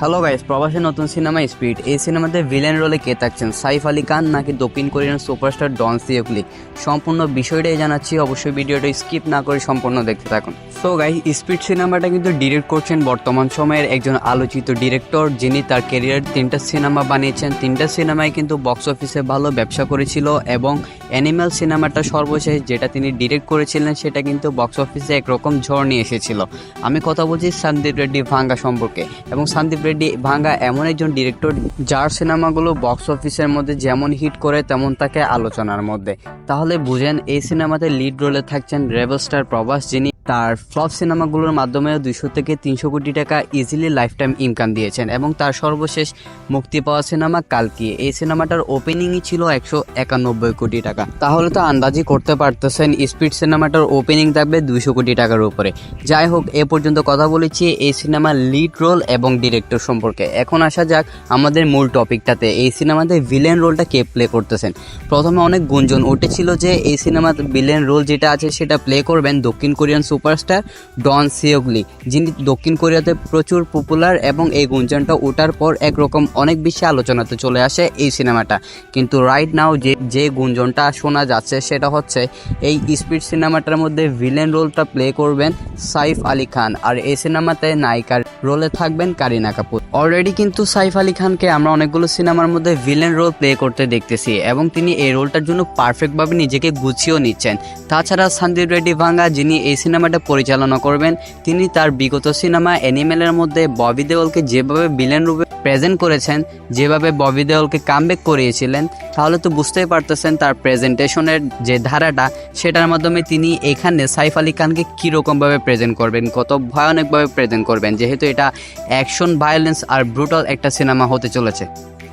Hello guys প্রবাসী নতুন cinema speed এই সিনেমাতে ভিলেন রোলে কে থাকছেন? সাইফ আলী খান নাকি দক্ষিণ কোরিয়ান সুপারস্টার ডন সিওকলি সম্পূর্ণ বিষয়টাই জানাচ্ছি, অবশ্যই ভিডিওটা স্কিপ না করে সম্পূর্ণ দেখতে থাকুন। সো গাইস স্পিড সিনেমাটা কিন্তু ডিরেক্ট করছেন বর্তমান সময়ের একজন আলোচিত ডিরেক্টর যিনি তার ক্যারিয়ার তিনটা সিনেমা বানিয়েছেন। তিনটা সিনেমায় কিন্তু বক্স অফিসে ভালো ব্যবসা করেছিল এবং অ্যানিম্যাল সিনেমাটা সর্বশেষ যেটা তিনি ডিরেক্ট করেছিলেন, সেটা কিন্তু বক্স অফিসে একরকম ঝড় নিয়ে এসেছিল। আমি কথা বলছি সন্দীপ রেড্ডি ভাঙ্গা সম্পর্কে। এবং সন্দীপ রেড্ডি ভাঙ্গা এমন একজন ডিরেক্টর যার সিনেমাগুলো বক্স অফিসের মধ্যে যেমন হিট করে তেমন তাকে আলোচনার মধ্যে। তাহলে বুঝেন এই সিনেমাতে লিড রোলে থাকছেন রেবল স্টার প্রভাস, যিনি তার ফ্লপ সিনেমাগুলোর মাধ্যমে দুইশো থেকে তিনশো কোটি টাকা ইজিলি লাইফ টাইম ইনকাম দিয়েছেন এবং তার সর্বশেষ মুক্তি পাওয়া সিনেমা কালকি। এই সিনেমাটার ওপেনিংই ছিল একশো একানব্বই কোটি টাকা। তাহলে তো আন্দাজি করতে পারতেছেন স্পিড সিনেমাটার ওপেনিং থাকবে দুইশো কোটি টাকার উপরে। যাই হোক, এ পর্যন্ত কথা বলেছি এই সিনেমার লিড রোল এবং ডিরেক্টর সম্পর্কে। এখন আসা যাক আমাদের মূল টপিকটাতে। এই সিনেমাতে ভিলেন রোলটা কে প্লে করতেছেন? প্রথমে অনেক গুঞ্জন উঠেছিল যে এই সিনেমাতে ভিলেন রোল যেটা আছে সেটা প্লে করবেন দক্ষিণ কোরিয়ান সুপারস্টার ডন সিওগলি, যিনি দক্ষিণ কোরিয়াতে প্রচুর পপুলার এবং এই গুঞ্জনটা ওঠার পর একরকম অনেক বেশি আলোচনাতে চলে আসে এই সিনেমাটা। কিন্তু রাইট নাও যে যে গুঞ্জনটা শোনা যাচ্ছে সেটা হচ্ছে এই স্পিড সিনেমাটার মধ্যে ভিলেন রোলটা প্লে করবেন সাইফ আলী খান আর এই সিনেমাতে নায়িকার রোলে থাকবেন কারিনা কাপুর। অলরেডি কিন্তু সাইফ আলী খানকে আমরা অনেকগুলো সিনেমার মধ্যে ভিলেন রোল প্লে করতে দেখতেছি এবং তিনি এই রোলটার জন্য পারফেক্টভাবে নিজেকে গুছিয়েও নিচ্ছেন। তাছাড়া সন্দীপ রেড্ডি ভাঙ্গা, যিনি এই সিনেমাটা পরিচালনা করবেন। তিনি তার বিগত সিনেমা অ্যানিমেলের মধ্যে ববি দেওলকে যেভাবে ভিলেন রূপে প্রেজেন্ট করেছেন, যেভাবে ববি দেওলকে কামব্যাক করিয়েছিলেন, তাহলে তো বুঝতেই পারতেছেন তার প্রেজেন্টেশনের যে ধারাটা, সেটার মাধ্যমে তিনি এখানে সাইফ আলী খানকে কীরকমভাবে প্রেজেন্ট করবেন, কত ভয়ানকভাবে প্রেজেন্ট করবেন, যেহেতু এটা অ্যাকশন ভায়োলেন্স আর ব্রুটাল একটা সিনেমা হতে চলেছে।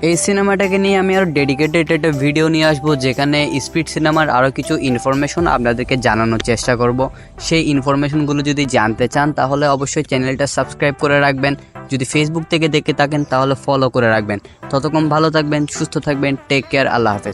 এই সিনেমাটাকে নিয়ে আমি আরও ডেডিকেটেড একটা ভিডিও নিয়ে আসব, যেখানে স্পিড সিনেমার আরও কিছু ইনফরমেশন আপনাদেরকে জানানোর চেষ্টা করব। সেই ইনফরমেশনগুলো যদি জানতে চান, তাহলে অবশ্যই চ্যানেলটা সাবস্ক্রাইব করে রাখবেন। যদি ফেসবুক থেকে দেখে থাকেন, তাহলে ফলো করে রাখবেন। ততক্ষণ ভালো থাকবেন, সুস্থ থাকবেন টেক কেয়ার আল্লাহ হাফেজ।